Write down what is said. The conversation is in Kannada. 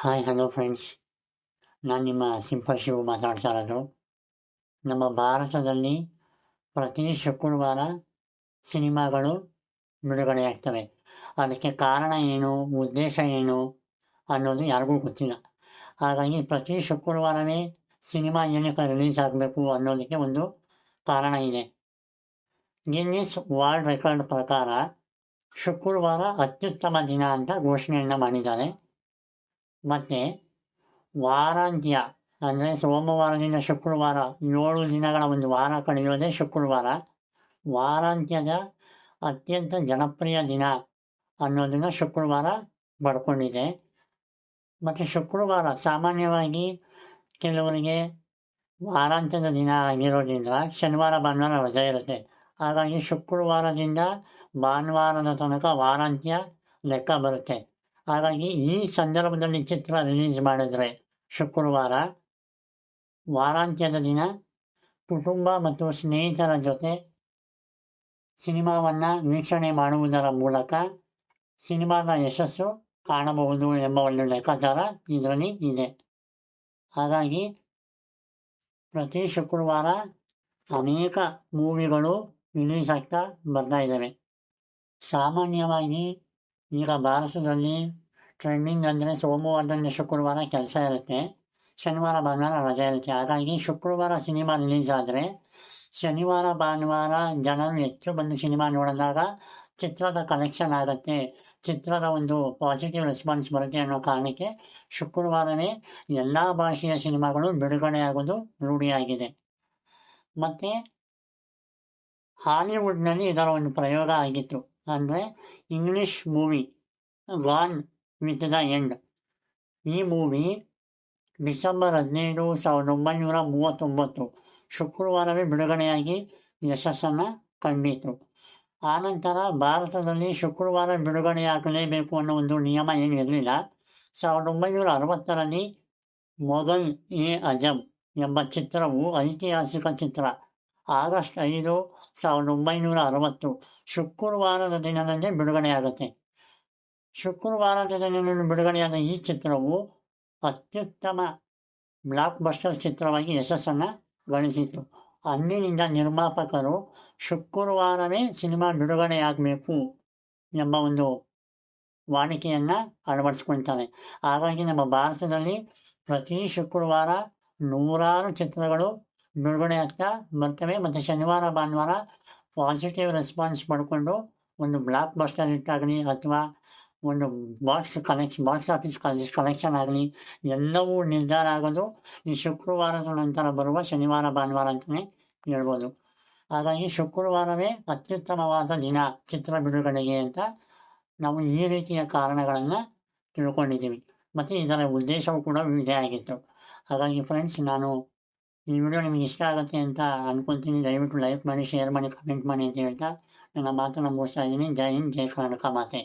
ಹಾಯ್ ಹಲೋ ಫ್ರೆಂಡ್ಸ್ ನಾನು ನಿಮ್ಮ ಸಿಂಪಲ್ ಶಿವು ಮಾತಾಡ್ತಾ ಇರೋದು. ನಮ್ಮ ಭಾರತದಲ್ಲಿ ಪ್ರತಿ ಶುಕ್ರವಾರ ಸಿನಿಮಾಗಳು ಬಿಡುಗಡೆಯಾಗ್ತವೆ. ಅದಕ್ಕೆ ಕಾರಣ ಏನು, ಉದ್ದೇಶ ಏನು ಅನ್ನೋದು ಯಾರಿಗೂ ಗೊತ್ತಿಲ್ಲ. ಹಾಗಾಗಿ ಪ್ರತಿ ಶುಕ್ರವಾರವೇ ಸಿನಿಮಾ ಏನಕ್ಕೆ ರಿಲೀಸ್ ಆಗಬೇಕು ಅನ್ನೋದಕ್ಕೆ ಒಂದು ಕಾರಣ ಇದೆ. ಗಿನ್ನಿಸ್ ವರ್ಲ್ಡ್ ರೆಕಾರ್ಡ್ ಪ್ರಕಾರ ಶುಕ್ರವಾರ ಅತ್ಯುತ್ತಮ ದಿನ ಅಂತ ಘೋಷಣೆಯನ್ನು ಮಾಡಿದ್ದಾರೆ. ಮತ್ತು ವಾರಾಂತ್ಯ, ಅಂದರೆ ಸೋಮವಾರದಿಂದ ಶುಕ್ರವಾರ, ಏಳು ದಿನಗಳ ಒಂದು ವಾರ ಕಳೆಯೋದೇ ಶುಕ್ರವಾರ. ವಾರಾಂತ್ಯದ ಅತ್ಯಂತ ಜನಪ್ರಿಯ ದಿನ ಅನ್ನೋದನ್ನು ಶುಕ್ರವಾರ ಪಡ್ಕೊಂಡಿದೆ. ಮತ್ತು ಶುಕ್ರವಾರ ಸಾಮಾನ್ಯವಾಗಿ ಕೆಲವರಿಗೆ ವಾರಾಂತ್ಯದ ದಿನ ಆಗಿರೋದ್ರಿಂದ ಶನಿವಾರ, ಭಾನುವಾರ ರಜೆ ಇರುತ್ತೆ. ಹಾಗಾಗಿ ಶುಕ್ರವಾರದಿಂದ ಭಾನುವಾರದ ತನಕ ವಾರಾಂತ್ಯ ಲೆಕ್ಕ ಬರುತ್ತೆ. ಹಾಗಾಗಿ ಈ ಸಂದರ್ಭದಲ್ಲಿ ಚಿತ್ರ ರಿಲೀಸ್ ಮಾಡಿದರೆ ಶುಕ್ರವಾರ ವಾರಾಂತ್ಯದ ದಿನ ಕುಟುಂಬ ಮತ್ತು ಸ್ನೇಹಿತರ ಜೊತೆ ಸಿನಿಮಾವನ್ನು ವೀಕ್ಷಣೆ ಮಾಡುವುದರ ಮೂಲಕ ಸಿನಿಮಾದ ಯಶಸ್ಸು ಕಾಣಬಹುದು ಎಂಬ ಒಂದು ಲೆಕ್ಕಾಚಾರ ಇದರಲ್ಲಿ ಇದೆ. ಹಾಗಾಗಿ ಪ್ರತಿ ಶುಕ್ರವಾರ ಅನೇಕ ಮೂವಿಗಳು ರಿಲೀಸ್ ಆಗ್ತಾ ಬರ್ತಾ ಇದ್ದಾವೆ ಸಾಮಾನ್ಯವಾಗಿ ಈಗ ಭಾರತದಲ್ಲಿ ಟ್ರೆಂಡಿಂಗ್ ಅಂದರೆ ಸೋಮವಾರದಲ್ಲಿ ಶುಕ್ರವಾರ ಕೆಲಸ ಇರುತ್ತೆ. ಶನಿವಾರ, ಭಾನುವಾರ ರಜೆ ಇರುತ್ತೆ. ಹಾಗಾಗಿ ಶುಕ್ರವಾರ ಸಿನಿಮಾ ರಿಲೀಸ್ ಆದರೆ ಶನಿವಾರ, ಭಾನುವಾರ ಜನರು ಹೆಚ್ಚು ಬಂದು ಸಿನಿಮಾ ನೋಡಿದಾಗ ಚಿತ್ರದ ಕಲೆಕ್ಷನ್ ಆಗುತ್ತೆ. ಚಿತ್ರದ ಒಂದು ಪಾಸಿಟಿವ್ ರೆಸ್ಪಾನ್ಸ್ ಬರುತ್ತೆ ಅನ್ನೋ ಕಾರಣಕ್ಕೆ ಶುಕ್ರವಾರವೇ ಎಲ್ಲ ಭಾಷೆಯ ಸಿನಿಮಾಗಳು ಬಿಡುಗಡೆಯಾಗೋದು ರೂಢಿಯಾಗಿದೆ. ಮತ್ತು ಹಾಲಿವುಡ್ನಲ್ಲಿ ಇದರ ಒಂದು ಪ್ರಯೋಗ ಆಗಿತ್ತು. ಅಂದರೆ English movie von with the end ಈ ಮೂವಿ ಡಿಸೆಂಬರ್ ಹದಿನೈದು ಸಾವಿರದ ಒಂಬೈನೂರ ಮೂವತ್ತೊಂಬತ್ತು ಶುಕ್ರವಾರವೇ ಬಿಡುಗಡೆಯಾಗಿ ಯಶಸ್ಸನ್ನು ಕಂಡಿತು. ಆನಂತರ ಭಾರತದಲ್ಲಿ ಶುಕ್ರವಾರ ಬಿಡುಗಡೆಯಾಗಲೇಬೇಕು ಅನ್ನೋ ಒಂದು ನಿಯಮ ಏನು ಇರಲಿಲ್ಲ. ಸಾವಿರದ ಒಂಬೈನೂರ ಅರವತ್ತರಲ್ಲಿ ಮೊಘಲ್ ಎ ಅಜಮ್ ಎಂಬ ಚಿತ್ರವು ಐತಿಹಾಸಿಕ ಚಿತ್ರ. ಆಗಸ್ಟ್ ಐದು ಸಾವಿರದ ಒಂಬೈನೂರ ಅರವತ್ತು. ಶುಕ್ರವಾರದ ದಿನದಂದೇ ಬಿಡುಗಡೆಯಾಗುತ್ತೆ. ಶುಕ್ರವಾರದ ದಿನದಲ್ಲಿ ಬಿಡುಗಡೆಯಾದ ಈ ಚಿತ್ರವು ಅತ್ಯುತ್ತಮ ಬ್ಲಾಕ್ ಬಸ್ಟರ್ ಚಿತ್ರವಾಗಿ ಯಶಸ್ಸನ್ನು ಗಳಿಸಿತು. ಅಂದಿನಿಂದ ನಿರ್ಮಾಪಕರು ಶುಕ್ರವಾರವೇ ಸಿನಿಮಾ ಬಿಡುಗಡೆಯಾಗಬೇಕು ಎಂಬ ಒಂದು ವಾಡಿಕೆಯನ್ನು ಅಳವಡಿಸ್ಕೊಳ್ತಾರೆ. ಹಾಗಾಗಿ ನಮ್ಮ ಭಾರತದಲ್ಲಿ ಪ್ರತಿ ಶುಕ್ರವಾರ ನೂರಾರು ಚಿತ್ರಗಳು ಬಿಡುಗಡೆ ಆಗ್ತಾ ಬರ್ತವೆ ಮತ್ತು ಶನಿವಾರ, ಭಾನುವಾರ ಪಾಸಿಟಿವ್ ರೆಸ್ಪಾನ್ಸ್ ಪಡ್ಕೊಂಡು ಒಂದು ಬ್ಲಾಕ್ ಬಸ್ಟರ್ ಹಿಟ್ ಅಥವಾ ಒಂದು box collection box office collection ಆಗಲಿ ಎಲ್ಲವೂ ನಿರ್ಧಾರ ಆಗೋದು ಈ ಶುಕ್ರವಾರದ ನಂತರ ಬರುವ ಶನಿವಾರ, ಭಾನುವಾರ ಅಂತಲೇ ಹೇಳ್ಬೋದು. ಹಾಗಾಗಿ ಶುಕ್ರವಾರವೇ ಅತ್ಯುತ್ತಮವಾದ ದಿನ ಚಿತ್ರ ಬಿಡುಗಡೆಗೆ ಅಂತ ನಾವು ಈ ರೀತಿಯ ಕಾರಣಗಳನ್ನು ತಿಳ್ಕೊಂಡಿದ್ದೀವಿ. ಮತ್ತು ಇದರ ಉದ್ದೇಶವು ಕೂಡ ಇದೇ ಆಗಿತ್ತು. ಹಾಗಾಗಿ ಫ್ರೆಂಡ್ಸ್ ನಾನು ಈ ವಿಡಿಯೋ ನಿಮಗೆ ಇಷ್ಟ ಆಗುತ್ತೆ ಅಂತ ಅನ್ಕೊಂತೀನಿ. ದಯವಿಟ್ಟು ಲೈಕ್ ಮಾಡಿ ಶೇರ್ ಮಾಡಿ ಕಮೆಂಟ್ ಮಾಡಿ ಅಂತ ಹೇಳ್ತಾ ನನ್ನ ಮಾತನ್ನು ಮುಗಿಸ್ತಾ ಇದ್ದೀನಿ. ಜೈ ಹಿಂದ್, ಜೈ ಕರ್ನಾಟಕ ಮಾತೆ.